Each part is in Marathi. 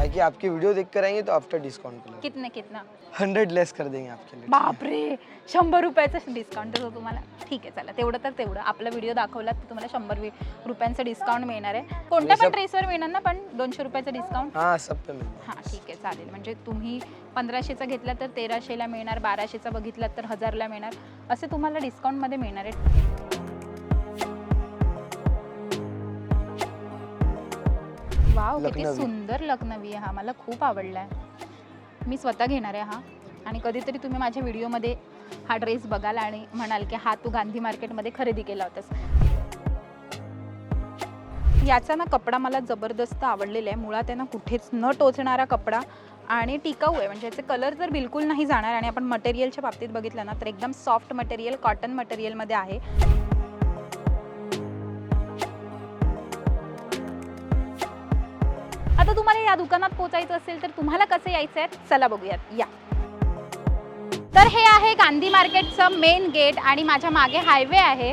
बाकी आपकी वीडियो देख कर आएंगे तो आफ्टर डिस्काउंट कितने कितना? हंड्रेड लेस कर देंगे आपके लिए। बापरे! शंभर रुपयाचं डिस्काउंट देतो तुम्हाला. ठीक आहे चला. तेवढं तर तेवढं. आपला व्हिडिओ दाखवला तर तुम्हाला शंभर रुपयांचं डिस्काउंट मिळणार आहे. कोणत्या पण ड्रेसवर मिळणार ना पण दोनशे रुपयाचं डिस्काउंट हाँ सब पे मिलता हां ठीक आहे चालेल. म्हणजे तुम्ही पंधराशेचा घेतला तर तेराशेला मिळणार बाराशेचा बघितला तर हजारला मिळणार. असे तुम्हाला डिस्काउंटमध्ये मिळणार आहे. वाव किती लखनवी. सुंदर लखनवी आहे हा. मला खूप आवडला आहे मी स्वतः घेणार आहे हा. आणि कधीतरी तुम्ही माझ्या व्हिडिओमध्ये हा ड्रेस बघाल आणि म्हणाल की हा तू गांधी मार्केटमध्ये खरेदी केला होतास. याचा ना कपडा मला जबरदस्त आवडलेला आहे. मुळात आहे ना कुठेच न टोचणारा कपडा आणि टिकाऊ आहे. म्हणजे याचे कलर जर बिलकुल नाही जाणार आणि आपण मटेरियलच्या बाबतीत बघितलं ना तर एकदम सॉफ्ट मटेरियल कॉटन मटेरियलमध्ये आहे. आता तुम्हाला या दुकानात पोहोचायचं असेल तर तुम्हाला कसं यायचं आहे चला बघूयात. या. तर हे आहे गांधी मार्केटचं मेन गेट आणि माझ्या मागे हायवे आहे.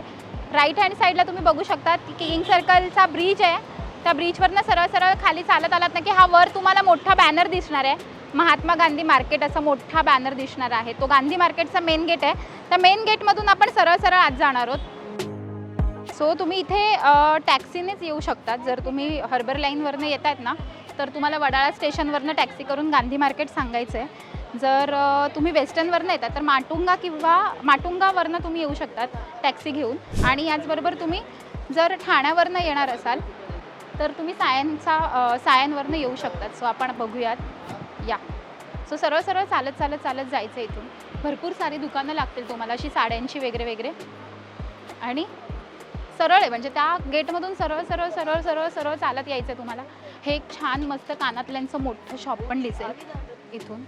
राईट हँड साईडला तुम्ही बघू शकता की किंग सर्कलचा ब्रिज आहे. त्या ब्रिजवरनं सरळ सरळ खाली चालत आलात ना की हा वर तुम्हाला मोठा बॅनर दिसणार आहे. महात्मा गांधी मार्केट असा मोठा बॅनर दिसणार आहे. तो गांधी मार्केटचा मेन गेट आहे. त्या मेन गेटमधून आपण सरळ सरळ आत जाणार आहोत. सो तुम्ही इथे टॅक्सीनेच येऊ शकतात. जर तुम्ही हर्बर लाईनवरनं येत आहेत ना तर तुम्हाला वडाळा स्टेशनवरनं टॅक्सी करून गांधी मार्केट सांगायचं आहे जर तुम्ही वेस्टर्नवरनं येतात तर माटुंगा किंवा माटुंगावरनं तुम्ही येऊ शकतात टॅक्सी घेऊन. आणि याचबरोबर तुम्ही जर ठाण्यावरनं येणार असाल तर तुम्ही सायनचा सायनवरनं येऊ शकतात. सो आपण बघूयात. या. सो सरळ सरळ चालत चालत चालत जायचं इथून. भरपूर सारी दुकानं लागतील तुम्हाला अशी साड्यांची वगैरे वगैरे आणि सरळ आहे म्हणजे त्या गेटमधून सरळ सरळ सरळ सरळ सरळ चालत यायचं आहे तुम्हाला. हे एक छान मस्त कानातल्यांचं मोठं शॉप पण दिसेल इथून.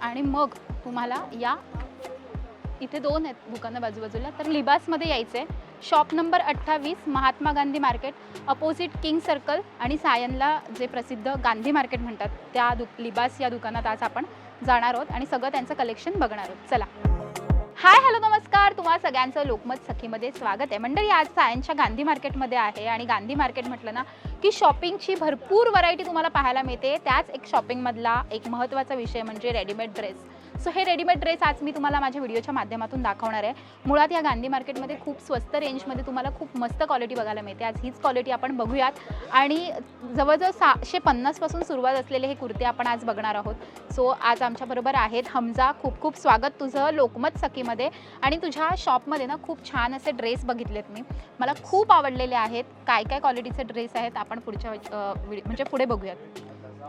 आणि मग तुम्हाला या इथे दोन आहेत दुकानं बाजूबाजूला. तर लिबासमध्ये यायचं आहे शॉप नंबर अठ्ठावीस Mahatma Gandhi market opposite king circle आणि सायनला जे प्रसिद्ध गांधी मार्केट म्हणतात त्या दु लिबास या दुकानात आज आपण जाणार आहोत आणि सगळं त्यांचं कलेक्शन बघणार आहोत. चला. हाय हॅलो नमस्कार. तुम्हा सगळ्यांचं लोकमत सखीमध्ये स्वागत आहे. मंडळी आज सायनच्या गांधी मार्केटमध्ये आहे आणि गांधी मार्केट म्हटलं ना की शॉपिंगची भरपूर व्हरायटी तुम्हाला पाहायला मिळते. त्याच एक शॉपिंगमधला एक महत्त्वाचा विषय म्हणजे रेडीमेड ड्रेस सो हे रेडीमेड ड्रेस आज मी तुम्हाला माझ्या व्हिडिओच्या माध्यमातून दाखवणार आहे. मुळात या गांधी मार्केटमध्ये खूप स्वस्त रेंजमध्ये तुम्हाला खूप मस्त क्वालिटी बघायला मिळते. आज हीच क्वालिटी आपण बघूयात. आणि जवळजवळ सहाशे पन्नासपासून सुरुवात असलेले हे कुर्ते आपण आज बघणार आहोत. सो आज आमच्याबरोबर आहेत हमजा. खूप खूप स्वागत तुझं लोकमत सखीमध्ये. आणि तुझ्या शॉपमध्ये ना खूप छान असे ड्रेस बघितलेत मी. मला खूप आवडलेले आहेत. काय काय क्वालिटीचे ड्रेस आहेत आपण पुढच्या म्हणजे पुढे बघूयात.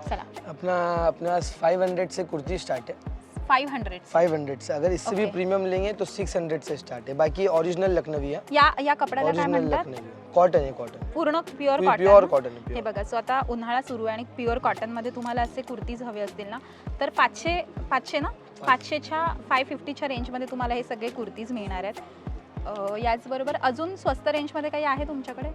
चला. अपना अपने पास फाइव हंड्रेड से कुर्ती स्टार्ट है फाईव्ह हंड्रेड फाइव हंड्रेड से। अगर इससे भी Okay. प्रीमियम लेंगे तो सिक्स हंड्रेड से स्टार्ट है। बाकी ओरिजिनल लखनवी है। या या कपड्याला काय ओरिजिनल म्हणतात? लखनवी कॉटन है कॉटन पूर्ण प्युअर प्युअर कॉटन कॉटन हे है बघा सो आता उन्हाळा सुरू आहे आणि प्युअर कॉटनमध्ये तुम्हाला असे कुर्तीज हवे असतील ना तर पाचशे पाचशे ना? पाचशेच्या फाय फिफ्टीच्या रेंजमध्ये तुम्हाला हे सगळे कुर्तीज मिळणार आहेत. अं, याचबरोबर अजून स्वस्त रेंजमध्ये काही आहे तुमच्याकडे?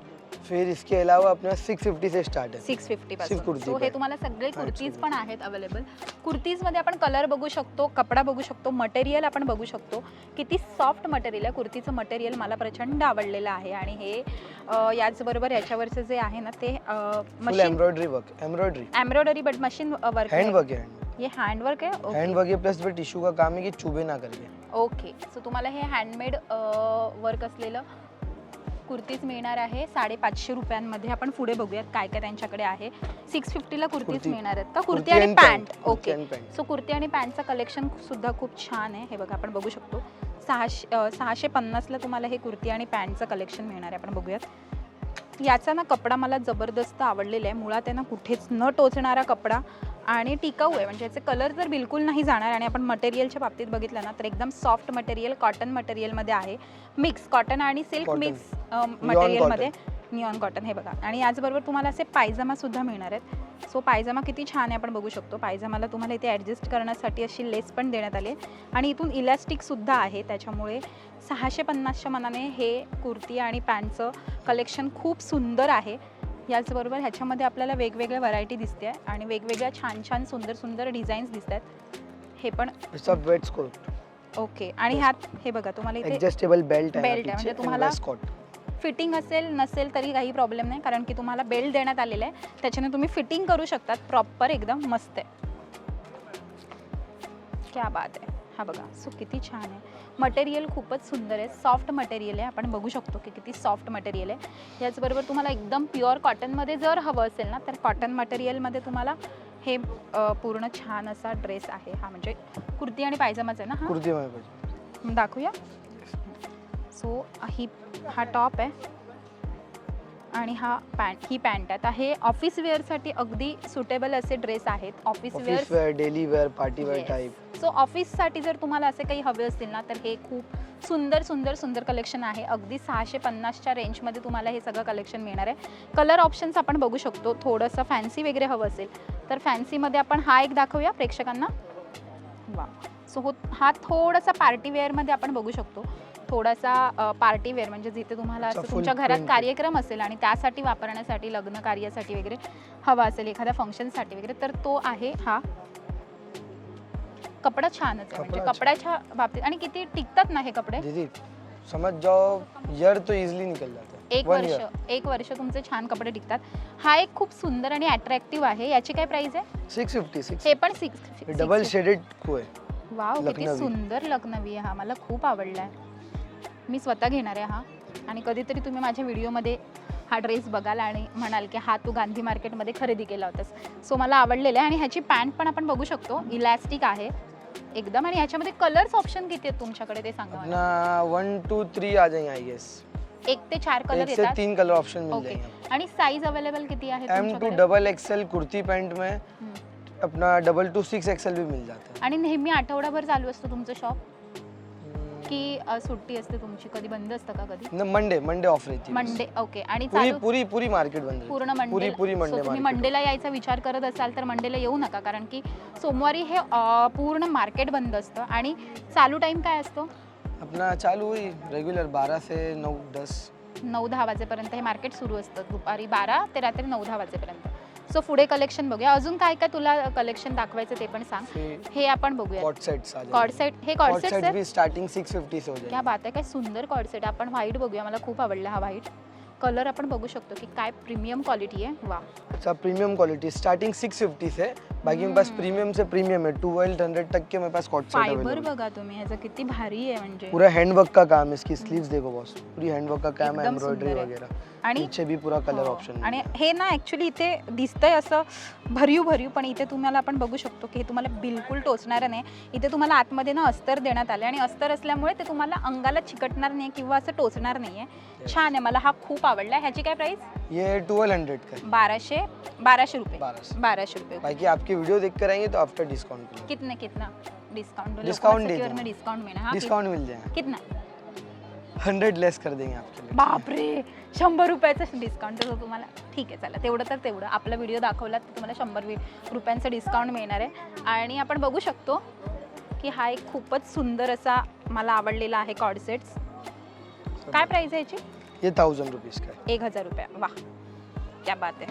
फिर इसके अलावा अपने सिक्स फिफ्टी से स्टार्ट है। सिक्स फिफ्टी पासून. कुर्ती सो हे पण. तुम्हाला सगळे कुर्तीज. पण आहेत अवेलेबल कुर्तीजमध्ये आपण कलर बघू शकतो कपडा बघू शकतो मटेरियल आपण बघू शकतो. किती सॉफ्ट मटेरियल आहे. कुर्तीचं मटेरियल मला प्रचंड आवडलेलं आहे. आणि हे अं, याचबरोबर याच्यावरचं जे आहे ना ते full machine embroidery work embroidery embroidery but machine work hand work है हे हँडवर्क आहे? हैंड ओके वर्क है प्लस पे टिश्यू का काम है कि चुभे ना करके. ओके सो तुम्हाला हे हँडमेड वर्क असलेलं कुर्तीज मिळणार आहे साडेपाचशे रुपयांमध्ये. आपण पुढे बघूयात काय काय त्यांच्याकडे आहे. सिक्स फिफ्टीला कुर्तीज कुर्ती. मिळणार आहेत का? कुर्ती आणि पॅन्ट. ओके. सो कुर्ती आणि पॅन्टचं कलेक्शन सुद्धा खूप छान आहे. हे बघा आपण बघू शकतो. सहाशे सहाशे पन्नासला तुम्हाला हे कुर्ती आणि पॅन्टचं कलेक्शन मिळणार आहे. आपण बघूयात. याचा ना कपडा मला जबरदस्त आवडलेला आहे. मुळात आहे ना कुठेच न टोचणारा कपडा. आणि टिकाऊ आहे. म्हणजे याचे कलर जर बिलकुल नाही जाणार आणि आपण मटेरियलच्या बाबतीत बघितलं ना तर एकदम सॉफ्ट मटेरियल कॉटन मटेरियलमध्ये आहे. मिक्स कॉटन आणि सिल्क Cotton. मिक्स मटेरियलमध्ये निऑन कॉटन हे बघा. आणि याचबरोबर तुम्हाला असे पायजमा सुद्धा मिळणार आहेत. सो पायजमा किती छान आहे आपण बघू शकतो. पायजमाला तुम्हाला इथे ॲडजस्ट करण्यासाठी अशी लेस पण देण्यात आली आहे. आणि इथून इलॅस्टिक सुद्धा आहे. त्याच्यामुळे सहाशे पन्नासच्या मनाने हे कुर्ती आणि पॅन्टचं कलेक्शन खूप सुंदर आहे. याचबरोबर ह्याच्यामध्ये आपल्याला वेगवेगळ्या व्हरायटी दिसते आहे आणि वेगवेगळ्या छान छान सुंदर सुंदर डिझाईन्स दिसत आहेत. हे पण सब वेट्स कोट ओके आणि ह्यात हे बघा तुम्हाला इथे एडजस्टेबल बेल्ट है Belt यहाँ है, म्हणजे तुम्हाला- फिटिंग असेल नसेल तरी काही प्रॉब्लेम नाही कारण की तुम्हाला बेल्ट देण्यात आलेला आहे. त्याच्याने तुम्ही फिटिंग करू शकतात. प्रॉपर एकदम मस्त आहे. क्या बात आहे. हा बघा सो किती छान आहे. मटेरियल खूपच सुंदर आहे. सॉफ्ट मटेरियल आहे. आपण बघू शकतो की किती सॉफ्ट मटेरियल आहे. याचबरोबर तुम्हाला एकदम प्युअर कॉटनमध्ये जर हवं असेल ना तर कॉटन मटेरियलमध्ये तुम्हाला हे पूर्ण छान असा ड्रेस आहे. हा म्हणजे कुर्ती आणि पायजमाच आहे ना हा? कुर्ती दाखवूया. सो ही हा टॉप आहे. आणि हा पॅन्ट ही पॅन्ट आहे. आता हे ऑफिस वेअरसाठी अगदी सुटेबल असे ड्रेस आहेत. Office wear daily wear party wear Yes. So ऑफिससाठी जर तुम्हाला असे काही हवे असतील ना तर हे खूप सुंदर सुंदर सुंदर कलेक्शन आहे. अगदी सहाशे पन्नासच्या रेंजमध्ये तुम्हाला हे सगळं कलेक्शन मिळणार आहे. कलर ऑप्शन्स आपण बघू शकतो. थोडंसं फॅन्सी वगैरे हवं असेल तर फॅन्सीमध्ये आपण हा एक दाखवूया प्रेक्षकांना. वा. सो हो हा थोडासा पार्टी वेअरमध्ये आपण बघू शकतो. थोडासा पार्टी वेअर म्हणजे जिथे तुम्हाला असं तुमच्या घरात. कार्यक्रम असेल आणि त्यासाठी वापरण्यासाठी लग्न कार्यासाठी वगैरे हवा असेल एखाद्या फंक्शनसाठी वगैरे तर तो आहे हा कपडा छानच आहे म्हणजे कपडा. कपड्याच्या बाबतीत. आणि किती टिकतात ना हे कपडे? दीदी समझ जाओ ईयर तो इजिली निकल जाता. है एक One वर्ष. एक वर्ष तुमचे छान कपडे टिकतात. हा एक खूप सुंदर आणि अट्रॅक्टिव्ह आहे. याची काय प्राइस आहे? 656 हे पण सिक्स डबल शेडेड को है वाव किती लखनवी. सुंदर लखनवी आहे हा. मला खूप आवडलाय. मी स्वतः घेणार आहे हा. आणि कधीतरी तुम्ही माझ्या व्हिडिओमध्ये हा ड्रेस बघाल आणि म्हणाल की हा तू गांधी मार्केटमध्ये खरेदी केला होतास. सो मला आवडलेला आहे आणि ह्याची पॅन्ट पण आपण बघू शकतो. इलॅस्टिक आहे. एकदम आणि ह्याच्यामध्ये कलर्स ऑप्शन किती आहेत तुमच्याकडे ते सांगा मला. अपना वन टू थ्री आ जाएंगे आई गेस एक ते चार कलर एक से येतात? तीन कलर ऑप्शन मिल ओके जाएंगे आणि साईज अवेलेबल किती आहे एम टू तुमच्याकडे? डबल एक्सएल कुर्ती पैंट में हम्म. अपना डबल टू सिक्स एक्सएल भी मिल जाता आणि नेहमी आठवडाभर चालू असतं तुमचं शॉप की अ, सुट्टी असते तुमची? कधी बंद असतं का कधी? मंडे मंडे ऑफ रहती. मंडे ओके आणि पूरी चालू पूरी पूरी मार्केट बंद रहती. पूर्ण मंडे पूरी पूरी मंडे तुम्ही मार्केट मंडेला यायचा विचार करत असाल तर मंडेला येऊ नका. कारण की सोमवारी हे अ, पूर्ण मार्केट बंद असतं. आणि चालू टाइम काय असतो? अपना चालू हुई रेगुलर बारह से नौ दस. नऊ दहा वाजेपर्यंत हे मार्केट सुरू असतं. दुपारी बारा ते रात्री नऊ दहा वाजेपर्यंत. सो पुढे कलेक्शन बघूया. अजून काय काय तुला कलेक्शन दाखवायचं ते पण सांग. हे आपण बघूया कॉट सेट्स आ कॉर्ड सेट हे coord coord set set sir भी स्टार्टिंग 650 से हो क्या जाएगा बात आहे. काय सुंदर कॉर्ड सेट आपण व्हाईट बघूया. मला खूप आवडला हा व्हाईट कलर आपण बघू शकतो की काय प्रीमियम क्वालिटी आहे. वा प्रीमियम क्वालिटी स्टार्टिंग 650 से बाकी मेरे पास। प्रीमियम से प्रीमियम है 1200 तक के मेरे पास कॉट सेट फायबर अवेलेबल बघा तुम्ही ह्याचं किती भारी आहे म्हणजे. पूरा हैंडवर्क का काम है इसकी स्लीव्स देखो बॉस पूरी हैंडवर्क का काम है एकदम एम्ब्रॉयडरी सुंदर है। वगैरह। आणि नीचे भी पूरा कलर हो. ऑप्शन आणि हे ना ऍक्च्युली इथे दिसतंय असं भरीव भरीव पण इथे तुम्हाला आपण बघू शकतो की हे तुम्हाला बिलकुल टोचणारं नाही. इथे तुम्हाला आतमध्ये ना अस्तर देण्यात आले आणि अस्तर असल्यामुळे ते तुम्हाला अंगाला चिकटणार नाही किंवा असं टोचणार नाहीये. छान आहे मला हा खूप आवडला. ह्याची काय प्राइस ये 1200 का है। बाराशे बाराशे रुपये 1200 बाराशे रुपये बाकी आपकी वीडियो देख कर आएंगे तो आफ्टर डिस्काउंट कितना कितना? डिस्काउंट Discount दे दूंगा। डिस्काउंट मिळणार हा डिस्काउंट मिल जाएगा। कितना? 100 लेस कर देंगे आपके लिए। बापरे! शंभर रुपयाचं डिस्काउंट तर तुम्हाला. ठीक आहे चला. तेवढं तर तेवढं. आपला व्हिडिओ दाखवला तर तुम्हाला शंभर वि- रुपयांचं डिस्काउंट मिळणार आहे. आणि आपण बघू शकतो की हा एक खूपच सुंदर असा मला आवडलेला आहे कॉडसेट्स काय प्राइस आहे याची? ये थाउजेंड रुपीज़ का? एक हज़ार रुपया. वा क्या बात आहे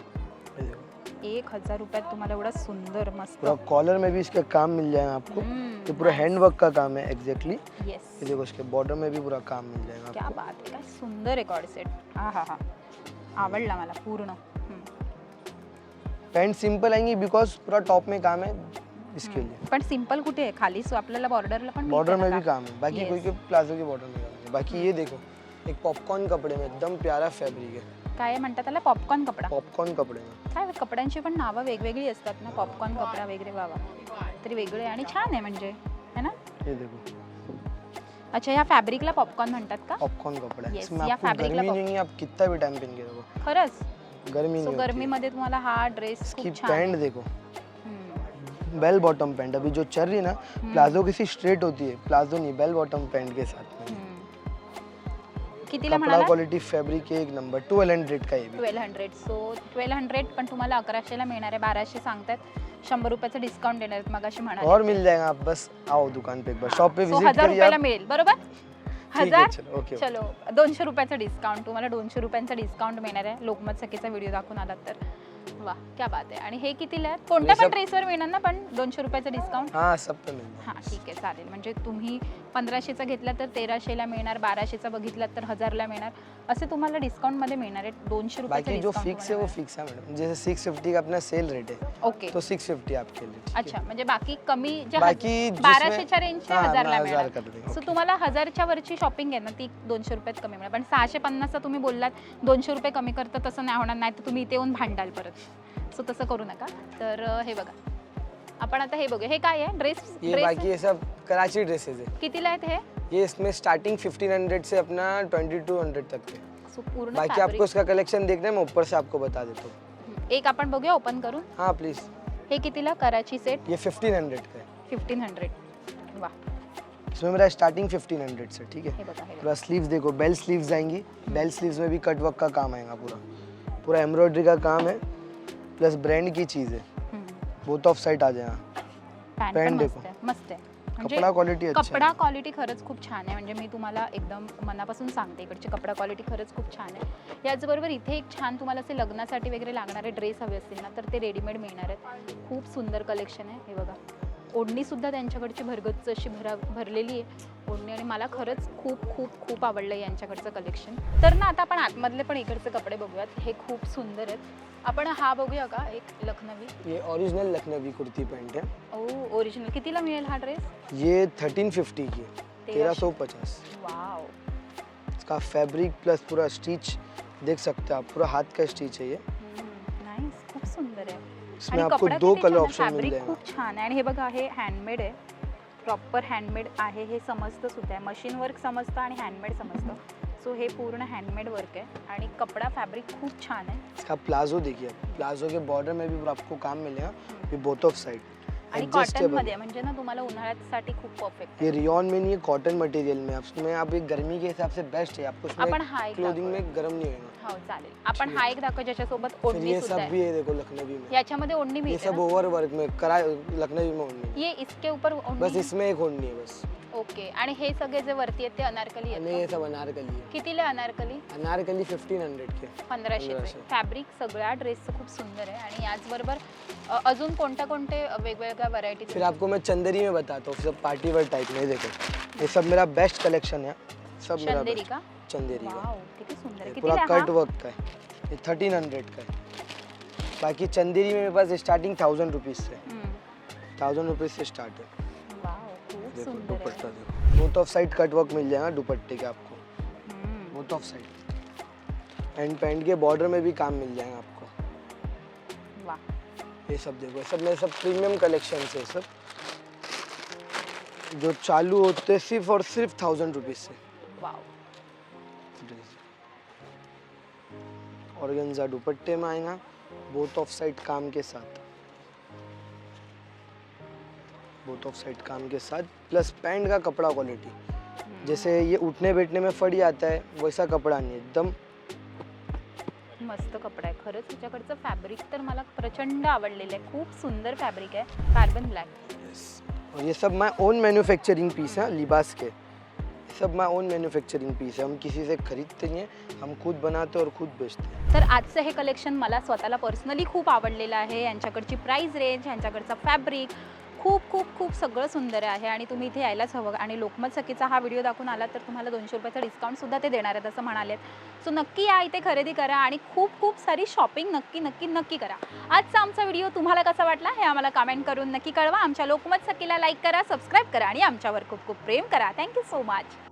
देखो। एक हज़ार रुपयात तुम्हाला एवढा सुंदर मस्त. पूरा कॉलर में भी इसका काम मिल जाएगा आपको. ये पूरा हैंडवर्क का काम है एग्जैक्टली येस ये देखो इसके बॉर्डर में भी पूरा काम मिल जाएगा क्या बात आहे काय सुंदर आहे कॉडसेट हा हा हा आवडला मला पूर्ण. हम्म. पैंट सिंपल आएँगी बिकॉज़ पूरा टॉप में काम है इसके लिए. पण सिंपल कुठे आहे? खाली सो आपल्याला बॉर्डरला पण बॉर्डर में भी काम है बाकी. कोई के प्लाजो के बॉर्डर में काम है बाकी ये देखो. एक पॉपकॉर्न कपड़े में एकदम प्यारा फैब्रिक है काय म्हणतात त्याला? पॉपकॉर्न कपडा? पॉपकॉर्न कपड़े में. काय कपड्यांची पण नावं वेगवेगळी असतात ना? पॉपकॉर्न कपडा वगैरे वावा तरी वेगळे आणि छान आहे म्हणजे है ना? ये देखो. अच्छा ह्या फॅब्रिकला पॉपकॉर्न म्हणतात का? पॉपकॉर्न कपड़ा. है Yes, इसमें या आपको fabric गर्मी नहीं है आप कितना भी टाइम पहन के देखो खरंच. गर्मी सो नहीं होती है। गरमीमध्ये तुम्हाला हा ड्रेस इसकी खूप छान आहे. पैंट देखो। हम्म, बेल बॉटम पैंट अभी जो चल रही है ना प्लाजो किसी स्ट्रेट होती है। प्लाजो नहीं बेल बॉटम पैंट के साथ में. कितीला म्हणाला? क्वालिटी फैब्रिक एक नंबर ट्वेल्व हंड्रेड का twelve hundred so twelve hundred पण तुम्हाला अकराशेला मिळणार आहे बाराशे सांगतात. शंभर रुपयाचं डिस्काउंट देणार आहेत मग अशी म्हणाले. और मिल जाएगा आप बस आओ दुकान पे एक बार. शॉप पे सो विजिट हजार रुपयाला मिळेल बरोबर? ठीक है हजार? चलो ओके चलो दोनशे रुपयाचं डिस्काउंट तुम्हाला दोनशे रुपयांचा डिस्काउंट मिळणार आहे. लोकमत सखीचा व्हिडिओ दाखवून आलात तर. वा क्या बात आहे. आणि हे कितीला आहे कोणत्या पण ड्रेसवर मिळणार ना पण दोनशे रुपयाचं डिस्काउंट हाँ सब पे जाएगा हां ठीक आहे चालेल. म्हणजे तुम्ही पंधराशेचा घेतला तर तेराशेला मिळणार बाराशेचा बघितलात तर हजारला मिळणार. असे तुम्हाला डिस्काउंटमध्ये मिळणार आहे दोनशे रुपयाचं बाकी जो फिक्स है वो फिक्स है मैडम जैसे सिक्स फिफ्टी का अपना सेल रेट है मिळणार. ओके तो सिक्स फिफ्टी आपके लिए ठीक है? अच्छा म्हणजे बाकी कमी जे बाकी जिसमें- बाराशेच्या रेंजचे हाँ, हजारला हजार मिळणार. कर देंगे, सो. तुम्हाला हजारच्या वरची शॉपिंग आहे ना ती दोनशे रुपयात कमी मिळणार. पण सहाशे पन्नासचा तुम्ही बोललात दोनशे रुपये कमी करतं तसं नाही होणार. नाही तर तुम्ही इथे येऊन भांडाल परत. सो तसं करू नका. तर अं, हे बघा. आपण आता हे बघूया. हे काय आहे? ड्रेस ये ड्रेस बाकी ये सब कराची ड्रेसेस है कितीला आहेत हे? ये इसमें स्टार्टिंग फिफ्टीन हंड्रेड से अपना ट्वेंटी टू हंड्रेड तक है। सो बाकी आपको इसका कलेक्शन देखना है मैं ऊपर से आपको बता देता हूँ। हम्म, एक आपण बघूया ओपन करून. हाँ प्लीज़ हे कितीला? कराची सेट ये फिफ्टीन हंड्रेड का है। फिफ्टीन हंड्रेड वा इसमें मेरा स्टार्टिंग फिफ्टीन हंड्रेड से ठीक है? हे हे पूरा स्लीव्स देखो बेल स्लीव्स आएँगी। बेल स्लीव्स में भी कट वर्क का काम आएगा पूरा। पूरा एम्ब्रॉयडरी का काम है प्लस ब्रांड की चीज़ है। बोथ ऑफ़ साइड आ जाएगा Pant पण देखो. मस्त म्हणजे कपड़ा क्वालिटी कपडा क्वालिटी खरंच खूप छान आहे. म्हणजे मी तुम्हाला एकदम मनापासून सांगते इकडची कपडा क्वालिटी खरंच खूप छान आहे. याचबरोबर इथे एक छान तुम्हाला असे लग्नासाठी वगैरे लागणारे ड्रेस हवे असतील ना तर ते रेडीमेड मिळणार आहेत. खूप सुंदर कलेक्शन आहे. हे बघा. ओढणी सुद्धा त्यांच्याकडची भरगच्च अशी भरा भरलेली आहे. ओढणी आणि मला खरंच खूप खूप खूप आवडलं यांच्याकडचं कलेक्शन तर ना आता आपण आतमधले पण इकडचे कपडे बघूयात. हे खूप सुंदर आहेत. आपण हा बघूया का? एक लखनवी. ये ओरिजिनल लखनवी कुर्ती पैंट है ओ ओरिजिनल कितीला मिळेल हा ड्रेस ये थर्टीन फिफ्टी की है तेरह सौ पचास. वाव. इसका फैब्रिक प्लस पूरा स्टिच देख सकते हैं आप. पूरा हाथ का स्टिच है ये. नाईस खूप सुंदर आहे. इसमें आपको दो कलर ऑप्शन मिल जाएगा खूप छान आहे. आणि हे बघा हे हँडमेड आहे. प्रॉपर हँडमेड आहे हे समजतं सुद्धा आहे. मशीन वर्क समजतं आणि हँडमेड समजतं सो हे पूर्ण हँडमेड वर्क आहे. आणि कपडा फॅब्रिक खूप छान आहे. इसका प्लाजो देखिए आप. प्लाजो के बॉर्डर में भी आपको काम मिलेगा. ये बोथ ऑफ़ साइड आणि कॉटनमध्ये म्हणजे ना तुम्हाला उन्हाळ्यासाठी खूप परफेक्ट ये रियॉन में नहीं है कॉटन मटेरियल में उसमें आप एक गर्मी के हिसाब से बेस्ट है। आपको आपण उसमें हा एक क्लोथिंग. में गर्म नहीं होगा हो चालेल. आपण हा एक दाखव ज्याच्यासोबत फिर ओढणी ये सुद्धा सब आहे. भी है देखो लखनवी में। याच्यामध्ये ओढणी ये मिळते सब ना? ओवर वर्क में करा लखनवी में ओढ़नी ये इसके ऊपर बस ओढणी इसमें एक ओढ़नी है बस। ओके. आणि हे सगळे जे वरती आहेत ते अनारकली आहेत? सब अनारकली है कितीला आहे अनारकली अनारकली फिफ्टीन हंड्रेड के पंधराशे. फॅब्रिक सगळ्या ड्रेसचं खूप सुंदर आहे. आणि याचबरोबर अ, अजून कोणत्या कोणते वेगवेगळ्या व्हरायटी फिर आपको मैं चंदेरी में बताता हूँ सब पार्टी वेयर टाइप में ये देखो। ये सब मेरा बेस्ट कलेक्शन है। सब मेरा चंदेरी best. का? चंदेरी का। वाव किती सुंदर आहे. ये पूरा कट वर्क का है। ये थर्टीन हंड्रेड का है। बाकी चंदेरी में मेरे पास स्टार्टिंग थाउजेंड रुपीज़ से। हम्म. थाउजेंड रुपीज़ से स्टार्ट है। देखो दुपट्टा देखो। Both of side cut work mill जाएगा दुपट्टे के आपको. Both of side and pant K border में भी काम मिल जाएगा आपको। वा ये सब देखो सब मेरे सब प्रीमियम कलेक्शन है सब। जो चालू होते सिर्फ़ और सिर्फ़ थाउज़ेंड रुपीज़ से। वाव ऑर्गेन्जा दुपट्टे में आएगा बोथ ऑफ़ साइड काम के साथ। बोथ ऑफ साइड काम के साथ प्लस पैंट का कपड़ा क्वालिटी. जैसे ये उठने बैठने में फड़ी आता है वैसा कपड़ा नहीं एकदम मस्त कपडा आहे. खरंच तिच्याकडचं फॅब्रिक तर मला प्रचंड आवडलेलं आहे. खूप सुंदर फॅब्रिक आहे. कार्बन ब्लॅक और ये सब माई ओन मैन्युफैक्चरिंग पीस है लिबास के. सब माई ओन मैन्युफैक्चरिंग पीस है. हम किसी से खरीदते नहीं हैं हम खुद बनाते और खुद बेचते हैं. तर आजचं हे कलेक्शन मला स्वतःला पर्सनली खूप आवडलेलं आहे. यांच्याकडची प्राईस रेंज यांच्याकडचा फॅब्रिक खूप खूप खूप सगळं सुंदर आहे आणि तुम्ही इथे यायलाच हवं. आणि लोकमत सखीचा हा व्हिडिओ दाखवून आला तर तुम्हाला दोनशे रुपयाचा डिस्काउंटसुद्धा ते देणार आहेत असं म्हणालेत. सो नक्की या इथे खरेदी करा आणि खूप खूप सारी शॉपिंग नक्की नक्की नक्की करा. आजचा आमचा व्हिडिओ तुम्हाला कसा वाटला हे आम्हाला कमेंट करून नक्की कळवा. आमच्या लोकमत सखीला लाईक करा सबस्क्राईब करा आणि आमच्यावर खूप खूप प्रेम करा. Thank you so much